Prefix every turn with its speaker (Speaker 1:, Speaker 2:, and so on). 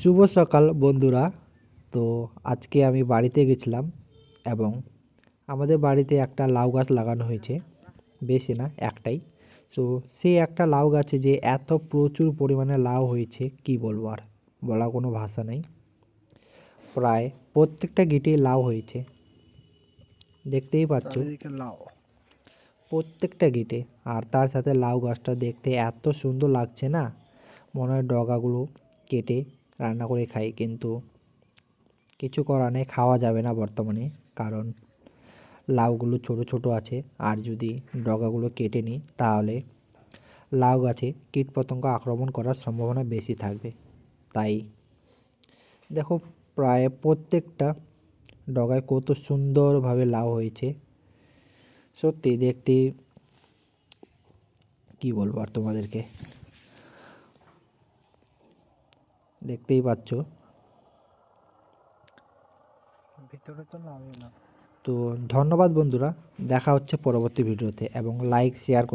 Speaker 1: শুভ সকাল বন্ধুরা। তো আজকে আমি বাড়িতে গেছিলাম এবং আমাদের বাড়িতে একটা লাউ গাছ লাগানো হয়েছে। বেশি না একটাই। সো সেই একটা লাউ গাছে যে এত প্রচুর পরিমাণে লাউ হয়েছে কি বলব আর বলা কোনো ভাষা নেই। প্রায় প্রত্যেকটা গিটেই লাউ হয়েছে। দেখতেই পাচ্ছ।
Speaker 2: লাউ।
Speaker 1: প্রত্যেকটা গেটে। আর তার সাথে লাউ গাছটা দেখতে এত সুন্দর লাগছে না? মনে হয় ডগাগুলো কেটে রান্না করে খাই, কিন্তু কিছু করার নেই, খাওয়া যাবে না বর্তমানে। কারণ লাউগুলো ছোট ছোট আছে, আর যদি ডগাগুলো কেটে নিই, তাহলে লাউ গাছে কীটপতঙ্গ আক্রমণ করার সম্ভাবনা বেশি থাকবে। তাই দেখো, প্রায় প্রত্যেকটা ডগায় কত সুন্দরভাবে লাউ হয়েছে। সত্যি দেখতে কি বলব আর তোমাদেরকে? দেখতেই পাচ্ছ।
Speaker 2: ভিতরে তো না।
Speaker 1: তো ধন্যবাদ বন্ধুরা দেখা হচ্ছে পরবর্তী ভিডিওতে এবং লাইক শেয়ার করে